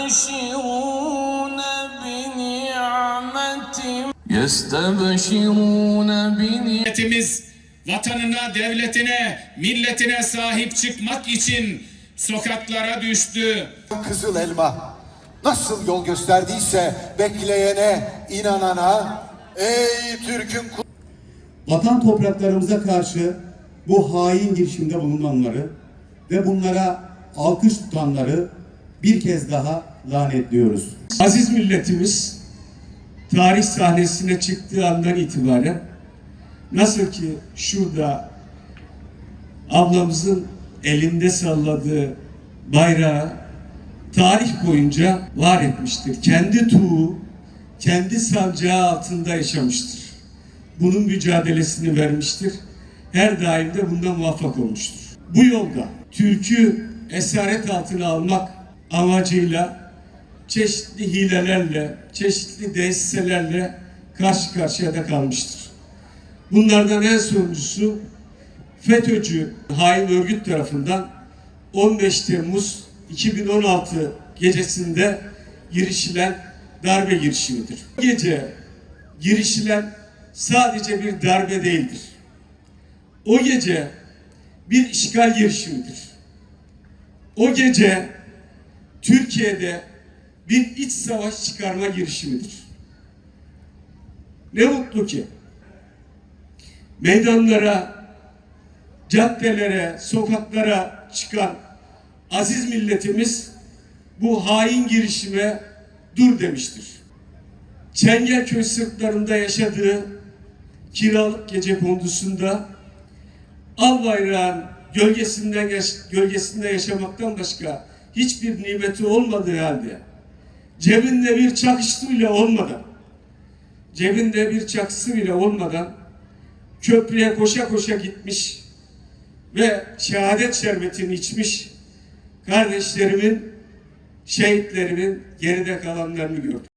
يستبشرون بنعمة يستبشرون بنعمة Milletimiz vatanına, devletine, milletine sahip çıkmak için sokaklara düştü. Kızıl elma nasıl yol gösterdiyse bekleyene, inanana, ey Türk'ün vatan topraklarımıza karşı bu hain girişimde bulunanları ve bunlara alkış tutanları bir kez daha lanetliyoruz. Aziz milletimiz tarih sahnesine çıktığı andan itibaren nasıl ki şurada ablamızın elinde salladığı bayrağı tarih boyunca var etmiştir. Kendi tuğu, kendi sancağı altında yaşamıştır. Bunun mücadelesini vermiştir. Her daim de bundan muvaffak olmuştur. Bu yolda Türk'ü esaret altına almak amacıyla çeşitli hilelerle, çeşitli desiselerle karşı karşıya da kalmıştır. Bunlardan en sonuncusu FETÖ'cü hain örgüt tarafından 15 Temmuz 2016 gecesinde girişilen darbe girişimidir. Gece girişilen sadece bir darbe değildir. O gece bir işgal girişimidir. O gece Türkiye'de bir iç savaş çıkarma girişimidir. Ne mutlu ki meydanlara, caddelere, sokaklara çıkan aziz milletimiz bu hain girişime dur demiştir. Çengelköy sırtlarında yaşadığı kiralık gece kondusunda al bayrağın gölgesinden yaş- gölgesinde yaşamaktan başka hiçbir nimeti olmadığı halde cebinde bir çakısı bile olmadan cebinde bir çakısı bile olmadan köprüye koşa koşa gitmiş ve şehadet şerbetini içmiş kardeşlerimin, şehitlerimin geride kalanlarını gördüm.